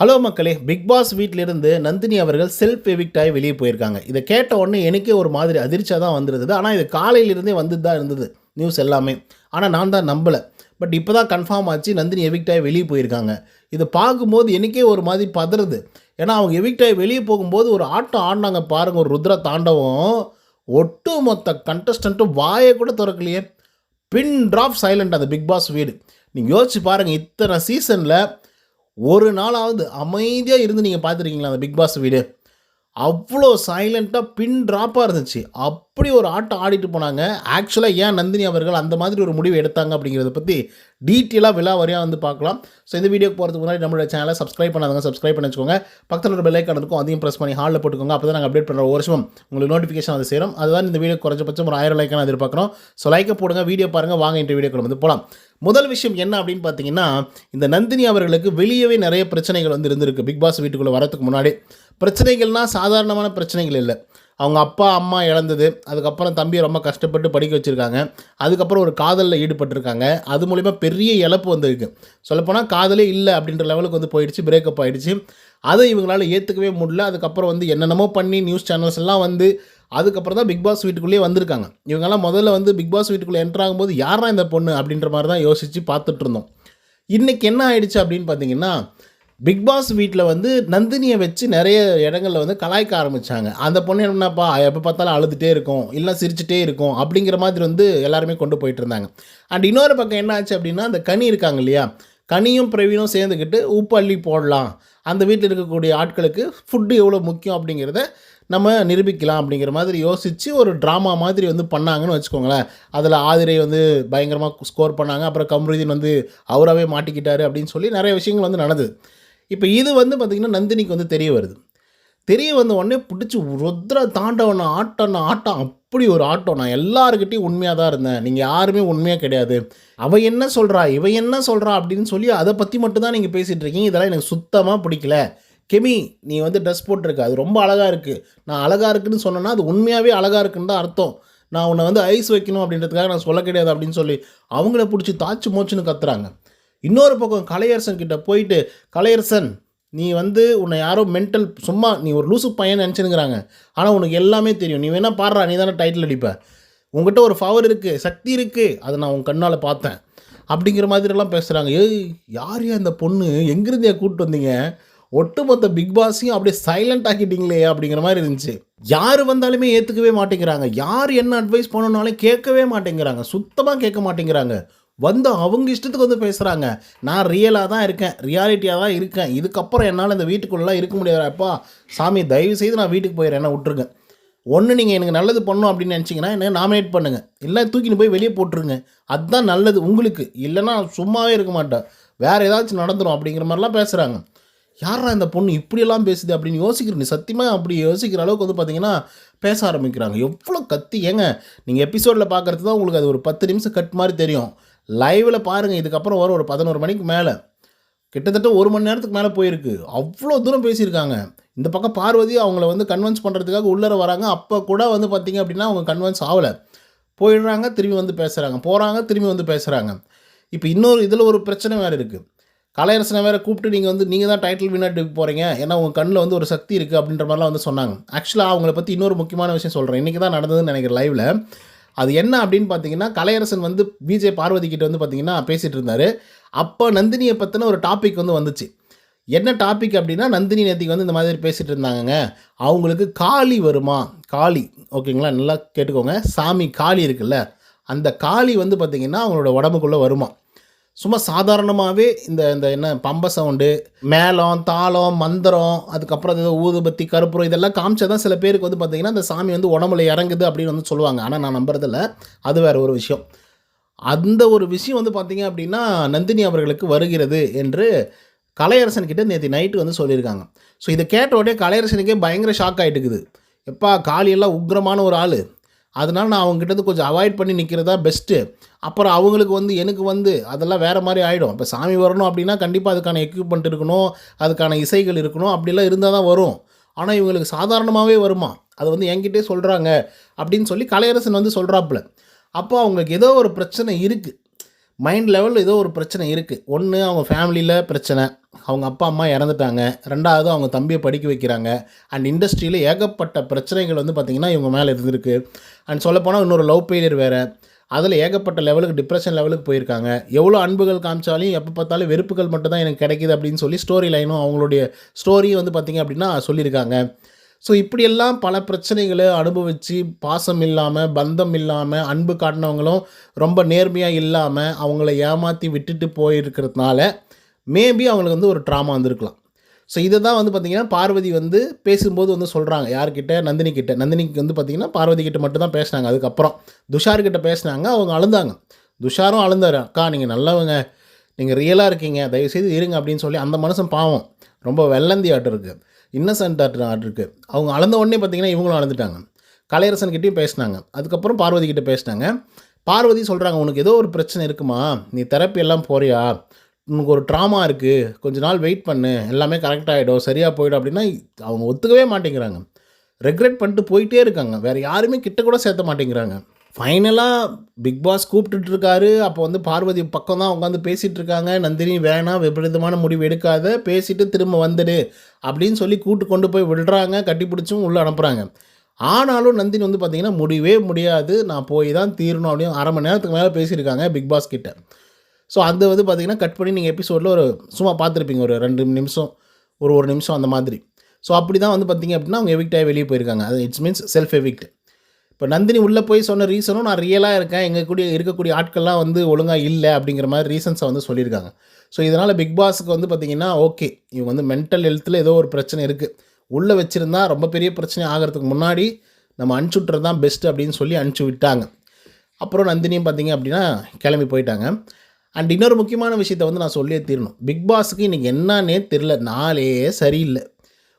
Hello மக்களே big pass வீட்டிலிருந்து நந்தினி அவர்கள் செல்ஃப் எவிக்டாகி வெளியே போயிருக்காங்க. இதை கேட்ட உடனே எனக்கே ஒரு மாதிரி அதிர்ச்சியாக தான் வந்திருந்தது. ஆனால் இது காலையிலிருந்தே வந்து தான் இருந்தது நியூஸ் எல்லாமே. ஆனால் நான் தான் நம்பலை. பட் இப்போ தான் கன்ஃபார்ம் ஆச்சு நந்தினி எவிக்டாகி வெளியே போயிருக்காங்க. இதை பார்க்கும்போது எனக்கே ஒரு மாதிரி பதறுது. ஏன்னா அவங்க எவிக்டாகி வெளியே போகும்போது ஒரு ஆட்டம் ஆடினாங்க பாருங்கள் ஒரு ருத்ர தாண்டவம். ஒட்டு மொத்த கண்டஸ்டண்ட்டும் வாயை கூட திறக்கலையே. பின் ட்ராப் சைலண்ட் அந்த பிக் பாஸ் வீடு. நீங்கள் யோசிச்சு பாருங்கள் இத்தனை சீசனில் ஒரு நாளாவது அமைதியாக இருந்து நீங்கள் பார்த்துருக்கீங்களா அந்த பிக் பாஸ் வீடு? அவ்வளோ சைலண்ட்டாக பின் ட்ராப்பாக இருந்துச்சு. அப்படி ஒரு ஆட்டம் ஆடிட்டு போனாங்க. ஆக்சுவலாக ஏன் நந்தினி அவர்கள் அந்த மாதிரி ஒரு முடிவு எடுத்தாங்க அப்படிங்கிறத பற்றி டீட்டெயிலாக விலாவரியாக வந்து பார்க்கலாம். ஸோ இந்த வீடியோக்கு போகிறதுக்கு முன்னாடி நம்மளோட சேனலை சப்ஸ்கிரைப் பண்ணாதவங்க சப்ஸ்கிரைப் பண்ணி வச்சுக்கோங்க. பக்கத்தில் ஒரு பெல்லைக்கான இருக்கும். அதையும் ப்ரெஸ் பண்ணி ஹாலில் போட்டுக்கோங்க. அப்போ தான் நாங்கள் அப்டேட் பண்ணுற ஒரு வருஷம் உங்களுக்கு நோட்டிஃபிகேஷன் அது சேரும். அதுதான் இந்த வீடியோ குறைஞ்சபட்சம் ஒரு ஆயிரம் லைக்கான எதிர்பார்க்குறோம். ஸோ லைக்கை போடுங்க வீடியோ பாருங்கள் வாங்க இந்த வீடியோக்குள்ள வந்து போகலாம் முதல் விஷயம் என்ன அப்படின்னு பார்த்தீங்கன்னா இந்த நந்தினி அவர்களுக்கு வெளியவே நிறைய பிரச்சனைகள் வந்து இருந்திருக்கு. பிக் பாஸ் வீட்டுக்குள்ளே வரதுக்கு முன்னாடி. பிரச்சனைகள்னால் சாதாரணமான பிரச்சனைகள் இல்லை. அவங்க அப்பா அம்மா இழந்தது அதுக்கப்புறம் தம்பியை ரொம்ப கஷ்டப்பட்டு படிக்க வச்சுருக்காங்க. அதுக்கப்புறம் ஒரு காதலில் ஈடுபட்டிருக்காங்க. அது மூலிமா பெரிய இழப்பு வந்திருக்கு. சொல்லப்போனால் காதலே இல்லை அப்படின்ற லெவலுக்கு வந்து போயிடுச்சு பிரேக்கப் ஆகிடுச்சு அதை இவங்களால ஏற்றுக்கவே முடியல. அதுக்கப்புறம் வந்து என்னென்னமோ பண்ணி நியூஸ் சேனல்ஸ் எல்லாம் வந்து அதுக்கப்புறம் தான் பிக் பாஸ் வீட்டுக்குள்ளேயே வந்திருக்காங்க. இவங்கெல்லாம் முதல்ல வந்து பிக் பாஸ் வீட்டுக்குள்ளே என்ட்ராகும்போது யாரா இந்த பொண்ணு அப்படின்ற மாதிரி தான் யோசித்து பார்த்துட்ருந்தோம் இன்றைக்கி என்ன ஆயிடுச்சு அப்படின்னு பார்த்தீங்கன்னா பிக் பாஸ் வீட்டில் வந்து நந்தினியை வச்சு நிறைய இடங்களில் வந்து கலாய்க்க ஆரம்பித்தாங்க அந்த பொண்ணு என்னப்பா எப்போ பார்த்தாலும் அழுதுகிட்டே இருக்கும் இல்லை சிரிச்சுட்டே இருக்கும் அப்படிங்கிற மாதிரி வந்து எல்லாருமே கொண்டு போயிட்டு இருந்தாங்க. அண்ட் இன்னொரு பக்கம் என்ன ஆச்சு அப்படின்னா அந்த கனி இருக்காங்க இல்லையா கனியும் பிரவீனும் சேர்ந்துக்கிட்டு உப்பு அள்ளி போடலாம். அந்த வீட்டில் இருக்கக்கூடிய ஆட்களுக்கு ஃபுட்டு எவ்வளோ முக்கியம் அப்படிங்கிறத நம்ம நிரூபிக்கலாம் அப்படிங்கிற மாதிரி யோசித்து ஒரு ட்ராமா மாதிரி வந்து பண்ணாங்கன்னு வச்சுக்கோங்களேன். அதில் ஆதிரை வந்து பயங்கரமாக ஸ்கோர் பண்ணாங்க. அப்புறம் கம்ருதீன் வந்து அவராகவே மாட்டிக்கிட்டாரு அப்படின்னு சொல்லி நிறைய விஷயங்கள் வந்து நடந்தது. இப்போ இது வந்து பார்த்திங்கன்னா நந்தினிக்கு வந்து தெரிய வருது. தெரிய வந்த உடனே பிடிச்சி ருத்ர தாண்டவன ஆட்டம்னா ஆட்டம் அப்படி ஒரு ஆட்டம். நான் எல்லாருக்கிட்டையும் உண்மையாக தான் இருந்தேன். நீங்கள் யாருமே உண்மையாக கிடையாது. அவ என்ன சொல்கிறா இவ என்ன சொல்கிறா அப்படின்னு சொல்லி அதை பற்றி மட்டும்தான் நீங்கள் பேசிகிட்டு இருக்கீங்க. இதெல்லாம் எனக்கு சுத்தமாக பிடிக்கல. கெமி நீ வந்து ட்ரெஸ் போட்டிருக்க. அது ரொம்ப அழகாக இருக்குது நான் அழகாக இருக்குன்னு சொன்னேன்னா அது உண்மையாகவே அழகாக இருக்குன்னு தான் அர்த்தம். நான் உன்னை வந்து ஐஸ் வைக்கணும் அப்படின்றதுக்காக நான் சொல்ல கிடையாது அப்படின்னு சொல்லி அவங்கள பிடிச்சி தாச்சு மோச்சுன்னு கத்துறாங்க. இன்னொரு பக்கம் கலையரசன் கிட்ட போயிட்டு கலையரசன் நீ வந்து உன்னை யாரோ மென்டல் சும்மா நீ ஒரு லூசு பையன் நினச்சினுங்கிறாங்க ஆனால் உனக்கு எல்லாமே தெரியும். நீ வேணால் பாடுறா நீ தானே டைட்டில் அடிப்ப. உங்ககிட்ட ஒரு பவர் இருக்குது சக்தி இருக்குது அதை நான் உன் கண்ணால் பார்த்தேன். அப்படிங்கிற மாதிரிலாம் பேசுகிறாங்க ஏய் யார் அந்த பொண்ணு? எங்கேருந்து கூப்பிட்டு வந்தீங்க? ஒட்டுமொத்த பிக் பாஸையும் அப்படியே சைலண்ட் ஆக்கிட்டீங்களே அப்படிங்கிற மாதிரி இருந்துச்சு. யார் வந்தாலுமே ஏற்றுக்கவே மாட்டேங்கிறாங்க. யார் என்ன அட்வைஸ் பண்ணணுனாலும் கேட்கவே மாட்டேங்கிறாங்க. சுத்தமாக கேட்க மாட்டேங்கிறாங்க. வந்து அவங்க இஷ்டத்துக்கு வந்து பேசுகிறாங்க நான் ரியலாக தான் இருக்கேன் ரியாலிட்டியாக தான் இருக்கேன். இதுக்கப்புறம் என்னால் இந்த வீட்டுக்குள்ளெலாம் இருக்க முடியாதுப்பா சாமி தயவு செய்து நான் வீட்டுக்கு போயிடுறேன். என்ன விட்டுருங்க. ஒன்று நீங்கள் எனக்கு நல்லது பண்ணணும் அப்படின்னு நினச்சிங்கன்னா என்ன நாமினேட் பண்ணுங்கள் இல்லை தூக்கின்னு போய் வெளியே போட்டுருங்க. அதுதான் நல்லது உங்களுக்கு. இல்லைன்னா சும்மாவே இருக்க மாட்டேன். வேறு ஏதாச்சும் நடந்துடும் அப்படிங்கிற மாதிரிலாம் பேசுகிறாங்க யாரா இந்த பொண்ணு இப்படியெல்லாம் பேசுது அப்படின்னு யோசிக்கிறேன் நீ சத்தியமாக அப்படி யோசிக்கிற அளவுக்கு வந்து பார்த்தீங்கன்னா பேச ஆரம்பிக்கிறாங்க. எவ்வளோ கத்தி. ஏங்க நீங்கள் எபிசோடில் பார்க்குறது தான் உங்களுக்கு அது ஒரு பத்து நிமிஷம் கட் மாதிரி தெரியும். லைவில் பாருங்கள் இதுக்கப்புறம் வரும் ஒரு பதினோரு மணிக்கு மேலே. கிட்டத்தட்ட ஒரு மணி நேரத்துக்கு மேலே போயிருக்கு. அவ்வளோ தூரம் பேசியிருக்காங்க. இந்த பக்கம் பார்வதி அவங்கள வந்து கன்வின்ஸ் பண்ணுறதுக்காக உள்ளர வராங்க. அப்போ கூட வந்து பார்த்திங்க அப்படின்னா அவங்க கன்வின்ஸ் ஆகலை. போயிடுறாங்க திரும்பி வந்து பேசுகிறாங்க போகிறாங்க திரும்பி வந்து பேசுகிறாங்க இப்போ இன்னொரு இதில் ஒரு பிரச்சனை வேறு இருக்குது கலையரசனை வேறு கூப்பிட்டு நீங்கள் வந்து நீங்கள் தான் டைட்டில் வின்னாட்டுக்கு போகிறீங்க ஏன்னா உங்கள் கண்ணில் வந்து ஒரு சக்தி இருக்குது அப்படின்ற மாதிரிலாம் வந்து சொன்னாங்க. ஆக்சுவலாக அவங்கள பற்றி இன்னொரு முக்கியமான விஷயம் சொல்கிறேன் இன்றைக்கி தான் நடந்ததுன்னு நினைக்கிறேன் லைவில் அது என்ன அப்படின்னு பார்த்தீங்கன்னா கலையரசன் வந்து விஜே பார்வதி கிட்ட வந்து பார்த்தீங்கன்னா பேசிகிட்டு இருந்தார். அப்போ நந்தினியை பற்றின ஒரு டாபிக் வந்து வந்துச்சு. என்ன டாபிக் அப்படின்னா நந்தினி நேத்திக்கு வந்து இந்த மாதிரி பேசிகிட்டு இருந்தாங்க அவங்களுக்கு காளி வருமா? காளி ஓகேங்களா நல்லா கேட்டுக்கோங்க. சாமி காளி இருக்குல்ல அந்த காளி வந்து பார்த்திங்கன்னா அவங்களோட உடம்புக்குள்ளே வருமா? சும்மா சாதாரணமாகவே இந்த இந்த என்ன பம்ப சவுண்டு மேளம் தாளம் மந்திரம் அதுக்கப்புறம் ஏதோ ஊதுபத்தி கருப்புரம் இதெல்லாம் காமிச்சா தான் சில பேருக்கு வந்து பார்த்திங்கன்னா அந்த சாமி வந்து உடம்புல இறங்குது அப்படின்னு வந்து சொல்லுவாங்க. ஆனால் நான் நம்புறதில்ல. அது வேறு ஒரு விஷயம். அந்த ஒரு விஷயம் வந்து பார்த்திங்க அப்படின்னா நந்தினி அவர்களுக்கு வருகிறது என்று கலையரசன் கிட்ட நேற்று நைட்டு வந்து சொல்லியிருக்காங்க. ஸோ இதை கேட்ட உடனே கலையரசனுக்கே பயங்கர ஷாக் ஆகிட்டுக்குது எப்பா காளியெல்லாம் உக்ரமான ஒரு ஆள். அதனால் நான் அவங்ககிட்ட கொஞ்சம் அவாய்ட் பண்ணி நிற்கிறதா பெஸ்ட்டு அப்புறம் அவங்களுக்கு வந்து எனக்கு வந்து அதெல்லாம் வேறு மாதிரி ஆகிடும் இப்போ சாமி வரணும் அப்படின்னா கண்டிப்பாக அதுக்கான எக்யூப்மெண்ட் இருக்கணும் அதுக்கான இசைகள் இருக்கணும் அப்படிலாம் இருந்தால் தான் வரும். ஆனால் இவங்களுக்கு சாதாரணமாகவே வருமா? அது வந்து என்கிட்டே சொல்கிறாங்க அப்படின்னு சொல்லி கலையரசன் வந்து சொல்கிறாப்புல அப்போ அவங்களுக்கு ஏதோ ஒரு பிரச்சனை இருக்குது மைண்ட் லெவலில் ஏதோ ஒரு பிரச்சனை இருக்குது ஒன்று அவங்க ஃபேமிலியில் பிரச்சனை. அவங்க அப்பா அம்மா இறந்துட்டாங்க. ரெண்டாவது அவங்க தம்பியை படிக்க வைக்கிறாங்க. அண்ட் இண்டஸ்ட்ரியில் ஏகப்பட்ட பிரச்சனைகள் வந்து பார்த்திங்கன்னா இவங்க மேலே இருந்திருக்கு. அண்ட் சொல்லப்போனால் இன்னொரு லவ் ஃபெயிலியர் வேறு. அதில் ஏகப்பட்ட லெவலுக்கு டிப்ரெஷன் லெவலுக்கு போயிருக்காங்க. எவ்வளோ அன்புகள் காமிச்சாலும் எப்போ பார்த்தாலும் வெறுப்புகள் மட்டும் தான் எனக்கு கிடைக்கிது அப்படின்னு சொல்லி ஸ்டோரி லைனும் அவங்களுடைய ஸ்டோரியும் வந்து பார்த்திங்க அப்படின்னா சொல்லியிருக்காங்க. ஸோ இப்படியெல்லாம் பல பிரச்சனைகளை அனுபவித்து பாசம் இல்லாமல் பந்தம் இல்லாமல் அன்பு காட்டினவங்களும் ரொம்ப நேர்மையாக இல்லாமல் அவங்கள ஏமாற்றி விட்டுட்டு போயிருக்கிறதுனால மேபி அவங்களுக்கு வந்து ஒரு ட்ராமா வந்திருக்கலாம். ஸோ இதை தான் வந்து பார்த்திங்கன்னா பார்வதி வந்து பேசும்போது வந்து சொல்கிறாங்க யார்கிட்ட? நந்தினி கிட்ட நந்தினிக்கு வந்து பார்த்திங்கன்னா பார்வதி கிட்ட மட்டும் தான் பேசினாங்க. அதுக்கப்புறம் துஷார் கிட்ட பேசினாங்க. அவங்க அழுந்தாங்க. துஷாரும் அழுந்தார். அக்கா நீங்கள் நல்லவங்க. நீங்கள் ரியலாக இருக்கீங்க. தயவுசெய்து இருங்க அப்படின்னு சொல்லி அந்த மனுஷன் பாவம். ரொம்ப வெள்ளந்தி ஆட்டு இருக்குது இன்னசென்ட் ஆட்டு ஆட்டு இருக்குது அவங்க அளந்த உடனே பார்த்தீங்கன்னா இவங்களும் அளந்துட்டாங்க கலையரசன் கிட்டேயும் பேசினாங்க. அதுக்கப்புறம் பார்வதி கிட்டே பேசினாங்க. பார்வதி சொல்கிறாங்க உனக்கு ஏதோ ஒரு பிரச்சனை இருக்குமா? நீ தெரப்பி எல்லாம் போறியா? உனக்கு ஒரு ட்ராமா இருக்குது கொஞ்ச நாள் வெயிட் பண்ணு. எல்லாமே கரெக்ட் ஆகிடும் சரியாக போயிடும் அப்படின்னா அவங்க ஒத்துக்கவே மாட்டேங்கிறாங்க. ரெக்ரெட் பண்ணிட்டு போயிட்டே இருக்காங்க. வேறு யாருமே கிட்ட கூட சேர்த்த மாட்டேங்கிறாங்க. ஃபைனலாக பிக் பாஸ் கூப்பிட்டுட்ருக்காரு அப்போ வந்து பார்வதி பக்கம் தான் உட்காந்து பேசிகிட்டு இருக்காங்க. நந்தினி வேணாம் விபரீதமான முடிவு எடுக்காத. பேசிட்டு திரும்ப வந்துடு அப்படின்னு சொல்லி கூட்டு கொண்டு போய் விடுறாங்க. கட்டி பிடிச்சும் உள்ளே அனுப்புகிறாங்க ஆனாலும் நந்தினி வந்து பார்த்திங்கன்னா முடியவே முடியாது. நான் போய் தான் தீரணும் அப்படின்னு அரை மணி நேரத்துக்கு மேலே பேசியிருக்காங்க பிக் பாஸ் கிட்ட. ஸோ அது வந்து பார்த்திங்கன்னா கட் பண்ணி நீங்கள் எபிசோடில் ஒரு சும்மா பார்த்துருப்பீங்க ஒரு ரெண்டு நிமிஷம் ஒரு ஒரு நிமிஷம் அந்த மாதிரி. ஸோ அப்படி தான் வந்து பார்த்திங்க அப்படின்னா அவங்க எவிக்ட் வெளியே போயிருக்காங்க. அது இட்ஸ் மீன்ஸ் செல்ஃப் எவிக்ட் இப்போ நந்தினி உள்ளே போய் சொன்ன ரீசனும் நான் ரியலாக இருக்கேன். எங்கள் கூடிய இருக்கக்கூடிய ஆட்கள்லாம் வந்து ஒழுங்காக இல்லை அப்படிங்கிற மாதிரி ரீசன்ஸை வந்து சொல்லியிருக்காங்க. ஸோ இதனால் பிக் பாஸுக்கு வந்து பார்த்திங்கன்னா ஓகே இவங்க வந்து மென்டல் ஹெல்த்தில் ஏதோ ஒரு பிரச்சனை இருக்குது உள்ளே வச்சுருந்தா ரொம்ப பெரிய பிரச்சனை ஆகிறதுக்கு முன்னாடி நம்ம அனுப்பிச்சுட்றது தான் பெஸ்ட்டு அப்படின்னு சொல்லி அனுப்பிச்சி விட்டாங்க. அப்புறம் நந்தினியும் பார்த்தீங்க அப்படின்னா கிளம்பி போயிட்டாங்க. அண்ட் இன்னொரு முக்கியமான விஷயத்தை வந்து நான் சொல்லியே தீரணும். பிக் பாஸுக்கு இன்றைக்கி என்னன்னே தெரில நாளே சரியில்லை.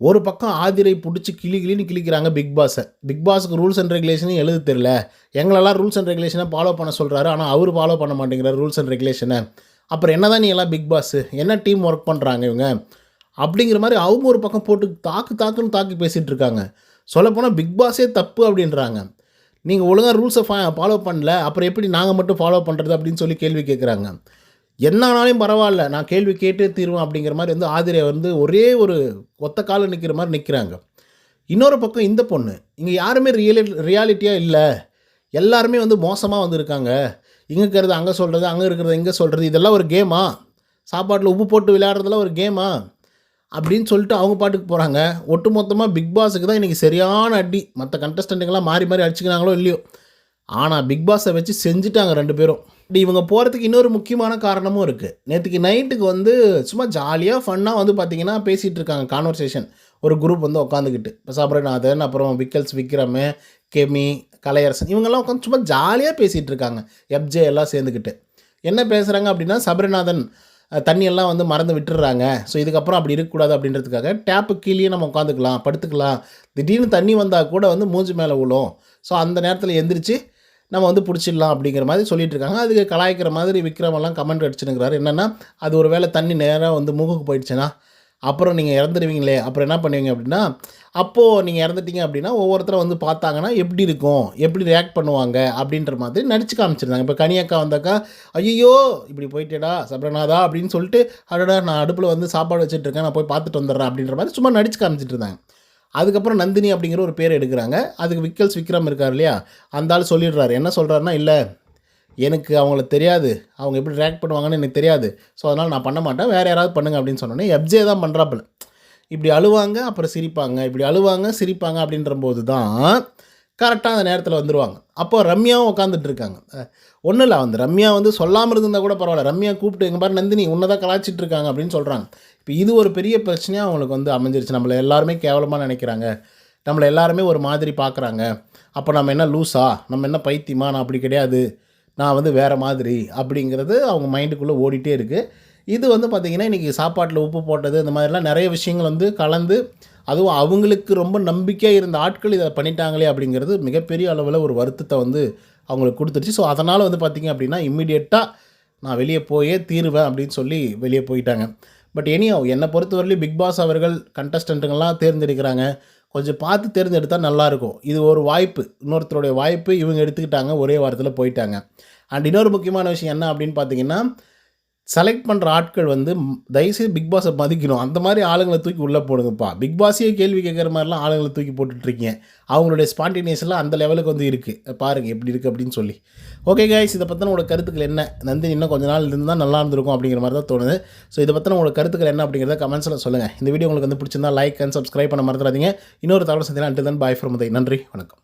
ஒரு பக்கம் ஆதிரை பிடிச்சி கிளி கிளின்னு கிளிக்கிறாங்க பிக் பாஸை பிக் பாஸுக்கு ரூல்ஸ் அண்ட் ரெகுலேஷனும் எழுத தெரில எங்களெல்லாம் ரூல்ஸ் அண்ட் ரெகுலேஷனை ஃபாலோ பண்ண சொல்கிறாரு ஆனால் அவர் ஃபாலோ பண்ண மாட்டேங்கிறார் ரூல்ஸ் அண்ட் ரெகுலேஷனை அப்புறம் என்ன தான் நீ எல்லாம் பிக் பாஸ் என்ன டீம் ஒர்க் பண்ணுறாங்க இவங்க? அப்படிங்கிற மாதிரி அவங்க ஒரு பக்கம் போட்டு தாக்கு தாக்குன்னு தாக்கி பேசிகிட்டு இருக்காங்க. சொல்லப்போனால் பிக் பாஸே தப்பு அப்படின்றாங்க. நீங்கள் ஒழுங்காக ரூல்ஸை ஃபா ஃபாலோ பண்ணல அப்புறம் எப்படி நாங்கள் மட்டும் ஃபாலோ பண்ணுறது அப்படின்னு சொல்லி கேள்வி கேட்குறாங்க என்னானாலும் பரவாயில்ல நான் கேள்வி கேட்டே தீருவேன் அப்படிங்கிற மாதிரி வந்து ஆதிரை வந்து ஒரே ஒரு ஒத்த காலில் நிற்கிற மாதிரி நிற்கிறாங்க இன்னொரு பக்கம் இந்த பொண்ணு இங்கே யாருமே ரியலி ரியாலிட்டியாக இல்லை. எல்லாருமே வந்து மோசமாக வந்திருக்காங்க. இங்கே இருக்கிறது அங்கே சொல்கிறது அங்கே இருக்கிறது இங்கே சொல்கிறது இதெல்லாம் ஒரு கேமா சாப்பாட்டில் உப்பு போட்டு விளையாடுறதெல்லாம் ஒரு கேமா அப்படின்னு சொல்லிட்டு அவங்க பாட்டுக்கு போகிறாங்க ஒட்டு மொத்தமாக பிக் பாஸுக்கு தான் இன்றைக்கி சரியான அடி. மற்ற கண்டஸ்டண்ட்டுங்களாம் மாறி மாறி அடிச்சுக்கிறாங்களோ இல்லையோ. ஆனால் பிக் பாஸை வச்சு செஞ்சுட்டாங்க ரெண்டு பேரும். இப்படி இவங்க போகிறதுக்கு இன்னொரு முக்கியமான காரணமும் இருக்குது நேற்றுக்கு நைட்டுக்கு வந்து சும்மா ஜாலியாக ஃபன்னாக வந்து பார்த்தீங்கன்னா பேசிகிட்டு இருக்காங்க கான்வர்சேஷன் ஒரு குரூப் வந்து உட்காந்துக்கிட்டு இப்போ சபரநாதன் அப்புறம் விக்கல்ஸ் விக்ரம் கெமி கலையரசன் இவங்கெல்லாம் உட்காந்து சும்மா ஜாலியாக பேசிகிட்டு இருக்காங்க. எப்ஜே எல்லாம் சேர்ந்துக்கிட்டு. என்ன பேசுகிறாங்க அப்படின்னா சபரிநாதன் தண்ணியெல்லாம் வந்து மறந்து விட்டுடுறாங்க ஸோ இதுக்கப்புறம் அப்படி இருக்கக்கூடாது அப்படின்றதுக்காக டேப்பு கீழேயே நம்ம உட்காந்துக்கலாம் படுத்துக்கலாம். திடீர்னு தண்ணி வந்தால் கூட வந்து மூஞ்சி மேலே விழும் ஸோ அந்த நேரத்தில் எந்திரிச்சு நம்ம வந்து பிடிச்சிடலாம் அப்படிங்கிற மாதிரி சொல்லிட்டு இருக்காங்க அதுக்கு கலாய்க்கிற மாதிரி விக்ரமெல்லாம் கமெண்ட் அடிச்சுனுங்கிறாரு என்னென்னா அது ஒரு வேளை தண்ணி நேராக வந்து மூக்குக்கு போயிடுச்சுன்னா அப்புறம் நீங்கள் இறந்துடுவீங்களே அப்புறம் என்ன பண்ணுவீங்க அப்படின்னா அப்போது நீங்கள் இறந்துட்டீங்க அப்படின்னா ஒவ்வொருத்தரும் வந்து பார்த்தாங்கன்னா எப்படி இருக்கும் எப்படி ரியாக்ட் பண்ணுவாங்க அப்படின்ற மாதிரி நடிச்சு காமிச்சிருந்தாங்க. இப்போ கனியக்கா வந்தாக்கா ஐயோ இப்படி போயிட்டேடா சப்ரநாதா அப்படின்னு சொல்லிட்டு அடடா நான் அடுப்பில் வந்து சாப்பாடு வச்சுட்ருக்கேன் நான் போய் பார்த்துட்டு வந்துடுறேன் அப்படின்ற மாதிரி சும்மா நடிச்சு காமிச்சிட்டு இருந்தாங்க. அதுக்கப்புறம் நந்தினி அப்படிங்கிற ஒரு பேர் எடுக்கிறாங்க. அதுக்கு விக்கல்ஸ் விக்ரம் இருக்கார் இல்லையா? அந்த ஆள் சொல்லிடுறாரு. என்ன சொல்கிறாருன்னா இல்லை எனக்கு அவங்கள தெரியாது. அவங்க எப்படி ரியாக்ட் பண்ணுவாங்கன்னு எனக்கு தெரியாது. ஸோ அதனால் நான் பண்ண மாட்டேன். வேறு யாராவது பண்ணுங்க அப்படின்னு சொன்னோன்னே எப்ஜே தான் பண்ணுறாப்புல இப்படி அழுவாங்க அப்புறம் சிரிப்பாங்க. இப்படி அழுவாங்க சிரிப்பாங்க அப்படின்ற போது தான் கரெக்டாக அந்த நேரத்தில் வந்துடுவாங்க அப்போ ரம்யாவும் உட்காந்துட்டு இருக்காங்க. ஒன்றும் இல்லை. அந்த ரம்யா வந்து சொல்லாமல் இருந்தால் கூட பரவாயில்ல. ரம்யா கூப்பிட்டு எங்கள் பாரு நந்தினி உன்னை தான் கலாச்சிட்டு இருக்காங்க அப்படின்னு சொல்கிறாங்க இப்போ இது ஒரு பெரிய பிரச்சனையாக அவங்களுக்கு வந்து அமைஞ்சிருச்சு. நம்மளை எல்லாருமே கேவலமாக நினைக்கிறாங்க. நம்மளை எல்லாருமே ஒரு மாதிரி பார்க்குறாங்க அப்போ நம்ம என்ன லூஸா நம்ம என்ன பைத்தியமா? நான் அப்படி கிடையாது. நான் வந்து வேறு மாதிரி அப்படிங்கிறது அவங்க மைண்டுக்குள்ளே ஓடிட்டே இருக்குது இது வந்து பார்த்திங்கன்னா இன்றைக்கி சாப்பாட்டில் உப்பு போட்டது இந்த மாதிரிலாம் நிறைய விஷயங்கள் வந்து கலந்து அதுவும் அவங்களுக்கு ரொம்ப நம்பிக்கையாக இருந்த ஆட்கள் இதை பண்ணிட்டாங்களே அப்படிங்கிறது மிகப்பெரிய அளவில் ஒரு வருத்தத்தை வந்து அவங்களுக்கு கொடுத்துருச்சு. ஸோ அதனால் வந்து பார்த்திங்க அப்படின்னா இம்மிடியட்டாக நான் வெளியே போயே தீருவேன் அப்படின்னு சொல்லி வெளியே போயிட்டாங்க. பட் எனியோ என்னை பொறுத்தவரையிலும் பிக் பாஸ் அவர்கள் கண்டஸ்டண்ட்டுங்கள்லாம் தேர்ந்தெடுக்கிறாங்க. கொஞ்சம் பார்த்து தேர்ந்தெடுத்தால் நல்லாயிருக்கும். இது ஒரு வாய்ப்பு. இன்னொருத்தருடைய வாய்ப்பு இவங்க எடுத்துக்கிட்டாங்க ஒரே வாரத்தில் போயிட்டாங்க. அண்ட் இன்னொரு முக்கியமான விஷயம் என்ன அப்படின்னு பார்த்தீங்கன்னா செலக்ட் பண்ணுற ஆட்கள் வந்து தயவுசெய்து பிக் பாஸை மதிக்கணும். அந்த மாதிரி ஆளுங்களை தூக்கி உள்ளே போடுங்கப்பா. பிக் பாஸையே கேள்வி கேட்குற மாதிரிலாம் ஆளுங்களை தூக்கி போட்டுட்ருக்கீங்க. அவங்களுடைய ஸ்பான்டினியஸ்லாம் அந்த லெவலுக்கு வந்து இருக்குது பாருங்கள் எப்படி இருக்குது அப்படின்னு சொல்லி. ஓகே கைஸ் இதை பற்றின உங்களோட கருத்துக்கள் என்ன? நந்தினி இன்னும் கொஞ்ச நாள் இருந்தால் நல்லா இருந்திருக்கும் அப்படிங்கிற மாதிரி தான் தோணுது. ஸோ இதை பற்றின உங்களோட கருத்துக்கள் என்ன அப்படிங்கிறத கமெண்ட்ஸில் சொல்லுங்கள் இந்த வீடியோ உங்களுக்கு வந்து பிடிச்சிருந்தா லைக் அண்ட் சப்ஸ்கிரைப் பண்ண மறந்துடாதீங்க. இன்னொரு தகவல் Sandhina and then bye from நன்றி. வணக்கம்.